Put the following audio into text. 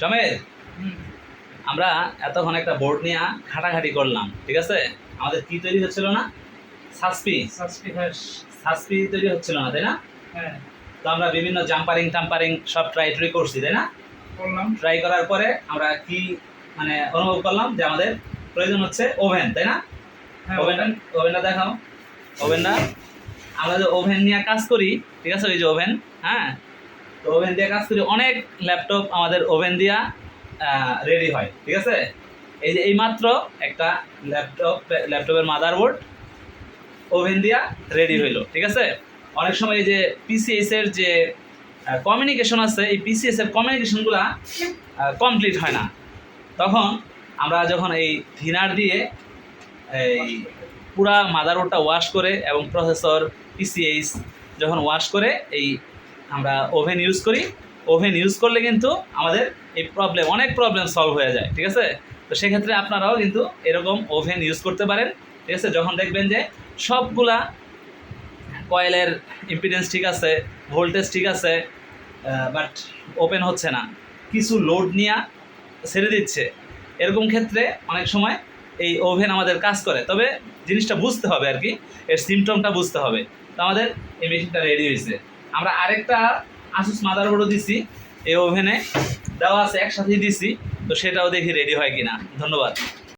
সমেত আমরা এতক্ষণ একটা বোর্ড নিয়ে ঘাটাঘাটি করলাম ঠিক আছে? আমাদের কি তৈরি হচ্ছিল না? সাসপি সাসপি সাসপি তৈরি হচ্ছিল না তাই না? হ্যাঁ। তো আমরা বিভিন্ন জাম্পারিং টাম্পারিং সব ট্রাই ট্রাই করছি তাই না? করলাম। ট্রাই করার পরে আমরা কি মানে অনুভব করলাম যে আমাদের প্রয়োজন হচ্ছে ওভেন তাই না? হ্যাঁ ওভেনটা ওভেনটা দেখাও। ওভেনটা আমরা যে ওভেন নিয়ে কাজ করি ঠিক আছে? ওই যে ওভেন হ্যাঁ? তো ওভেন দিয়ে কাজ করি। অনেক ল্যাপটপ আমাদের ওভেন দিয়া রেডি হয়, ঠিক আছে? এই যে এইমাত্র একটা ল্যাপটপ, ল্যাপটপের মাদারবোর্ড ওভেন দিয়া রেডি হইল, ঠিক আছে? অনেক সময় এই যে পিসিএস এর যে কমিউনিকেশন আছে, এই পিসিএস এর কমিউনিকেশনগুলা কমপ্লিট হয় না। তখন আমরা যখন এই থিনার দিয়ে এই পুরা মাদারবোর্ডটা ওয়াশ করে এবং প্রসেসর পিসিএইচ যখন ওয়াশ করে, এই আমরা ওভেন ইউজ করি। ওভেন ইউজ করলে কিন্তু আমাদের এই প্রবলেম অনেক প্রবলেম সলভ হয়ে যায়, ঠিক আছে? তো সেক্ষেত্রে আপনারাও কিন্তু এরকম ওভেন ইউজ করতে পারেন, ঠিক আছে? যখন দেখবেন যে সবগুলা কয়েলের ইম্পিডেন্স ঠিক আছে ভোল্টেজ ঠিক আছে বাট ওপেন হচ্ছে না, কিছু লোড নিয়ে ছেড়ে দিচ্ছে, এরকম ক্ষেত্রে অনেক সময় এই ওভেন আমাদের কাজ করে। তবে জিনিসটা বুঝতে হবে আর কি, এর সিমটমটা বুঝতে হবে। তো আমাদের এই মেশিনটা রেডি হয়েছে। আমরা আরেকটা আসুস মাদারবোর্ডও দিছি, এই ওভেনে দেওয়া আছে, একসাথেই দিছি, তো সেটাও দেখি রেডি হয় কিনা। ধন্যবাদ।